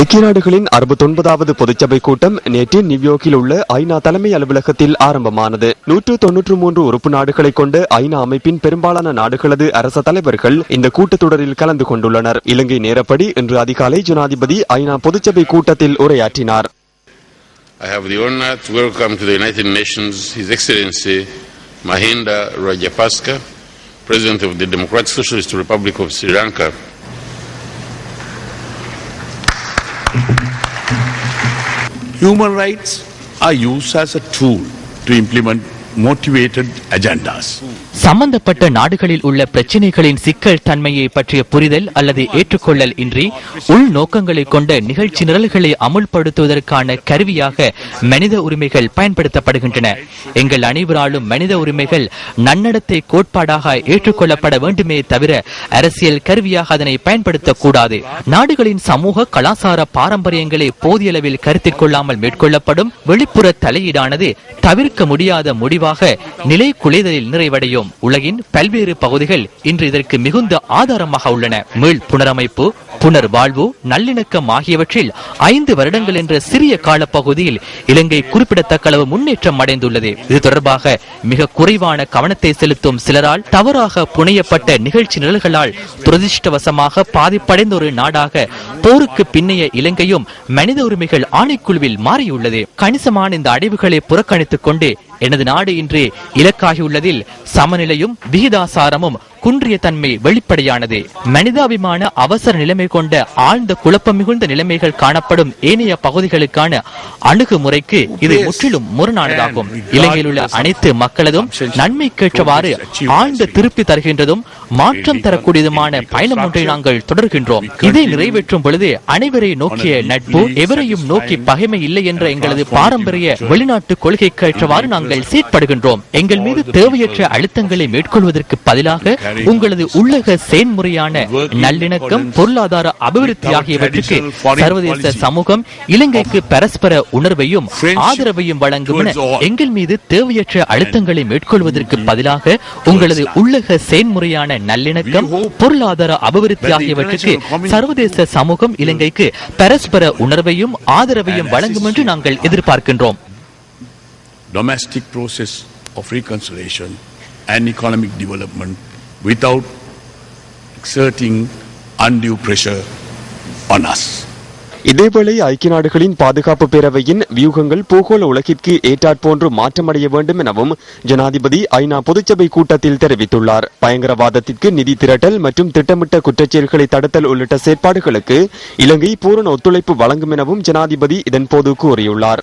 ஐக்கிய நாடுகளின் அறுபத்தொன்பதாவது பொதுச்சபை கூட்டம் நேற்று நியூயார்க்கில் உள்ள ஐநா தலைமை அலுவலகத்தில் ஆரம்பமானது. நூற்று தொன்னூற்று மூன்று உறுப்பு நாடுகளை கொண்ட ஐநா அமைப்பின் பெரும்பாலான நாடுகளது அரச தலைவர்கள் இந்த கூட்டத்தொடரில் கலந்து கொண்டுள்ளனர். இலங்கை நேரப்படி இன்று அதிகாலை ஜனாதிபதி ஐநா பொதுச்சபை கூட்டத்தில் உரையாற்றினார். I have the honor to welcome to the United Nations His Excellency Mahinda Rajapaksa, President of the Democratic Socialist Republic of Sri Lanka. Human rights are used as a tool to implement motivated agendas. சம்பந்தப்பட்ட நாடுகளில் உள்ள பிரச்சனைகளின் சிக்கல் தன்மையை பற்றிய புரிதல் அல்லது ஏற்றுக்கொள்ளல் இன்றி உள் நோக்கங்களை கொண்ட நிகழ்ச்சி நிரல்களை அமுல்படுத்துவதற்கான கருவியாக மனித உரிமைகள் பயன்படுத்தப்படுகின்றன எங்கள் அனைவராலும் மனித உரிமைகள் நன்னடத்தை கோட்பாடாக ஏற்றுக்கொள்ளப்பட வேண்டுமே தவிர அரசியல் கருவியாக அதனை பயன்படுத்தக்கூடாது நாடுகளின் சமூக கலாசார பாரம்பரியங்களை போதிய அளவில் கருத்தில் கொள்ளாமல் மேற்கொள்ளப்படும் வெளிப்புற தலையீடானது தவிர்க்க முடியாத முடிவாக விரைவாக நிலை குலைதலில் நிறைவடையும் உலகின் பல்வேறு பகுதிகள் இன்று இதற்கு மிகுந்த ஆதாரமாக உள்ளன. மீள் புனரமைப்பு புனர் வாழ்வு நல்லிணக்கம் ஆகியவற்றில் ஐந்து வருடங்கள் என்ற சிறிய காலப்பகுதியில் இலங்கை குறிப்பிடத்தக்க அளவு முன்னேற்றம் அடைந்துள்ளது. இது தொடர்பாக மிக குறைவான கவனத்தை செலுத்தும் சிலரால் தவறாக புனையப்பட்ட நிகழ்ச்சி நிரல்களால் துரதிருஷ்டவசமாக பாதிப்படைந்த ஒரு நாடாக போருக்கு பின்னைய இலங்கையும் மனித உரிமைகள் ஆணைக்குழுவில் மாறியுள்ளது. கணிசமான இந்த அடைவுகளை புறக்கணித்துக் கொண்டு எனது நாடு இன்று இலக்காகியுள்ளதில் சமநிலையும் விகிதாசாரமும் குன்றிய தன்மை வெளிப்படையானது. மனிதாபிமான அவசர நிலைமை கொண்ட ஆழ்ந்த குழப்பம் மிகுந்த நிலைமைகள் காணப்படும் ஏனைய பகுதிகளுக்கான அணுகுமுறைக்கு இது முற்றிலும் முரணானதாகும். இலங்கையில் உள்ள அனைத்து மக்களதும் நன்மைக்கேற்றவாறு ஆழ்ந்த திருப்பி தருகின்றதும் மாற்றம் தரக்கூடியதுமான பயணம் ஒன்றை நாங்கள் தொடர்கின்றோம். இதை நிறைவேற்றும் பொழுது அனைவரை நோக்கிய நட்பு எவரையும் நோக்கி பகைமை இல்லை என்ற எங்களது பாரம்பரிய வெளிநாட்டு கொள்கைக்கு ஏற்றவாறு நாங்கள் செயற்படுகின்றோம் எங்கள் மீது தேவையற்ற அழுத்தங்களை மேற்கொள்வதற்கு பதிலாக உங்களது உள்ளக செயன்முறையான நல்லிணக்கம் பொருளாதார அபிவிருத்தி ஆகியவற்றுக்கு சர்வதேச சமூகம் இலங்கைக்கு பரஸ்பர உணர்வையும் ஆதரவையும் வழங்கும் எங்கள் மீது தேவையற்ற அழுத்தங்களை மேற்கொள்வதற்கு பதிலாக உங்களது உள்ளக செயன்முறையான நல்லிணக்கம் பொருளாதார அபிவிருத்தி ஆகியவற்றுக்கு சர்வதேச சமூகம் இலங்கைக்கு பரஸ்பர உணர்வையும் ஆதரவையும் வழங்கும் என்று நாங்கள் எதிர்பார்க்கின்றோம். Domestic process of reconciliation and economic development without exerting undue pressure on us. இதேவேளை ஐக்கிய நாடுகளின் பாதுகாப்பு பேரவையின் வியூகங்கள் பூகோள உலகிற்கு ஏற்றாற்போன்று மாற்றமடைய வேண்டும் எனவும் ஜனாதிபதி ஐநா பொதுச்சபை கூட்டத்தில் தெரிவித்துள்ளார் பயங்கரவாதத்திற்கு நிதி திரட்டல் மற்றும் திட்டமிட்ட குற்றச்செயல்களை தடுத்தல் உள்ளிட்ட செயற்பாடுகளுக்கு இலங்கை பூரண ஒத்துழைப்பு வழங்கும் எனவும் ஜனாதிபதி இதன்போது கூறியுள்ளார்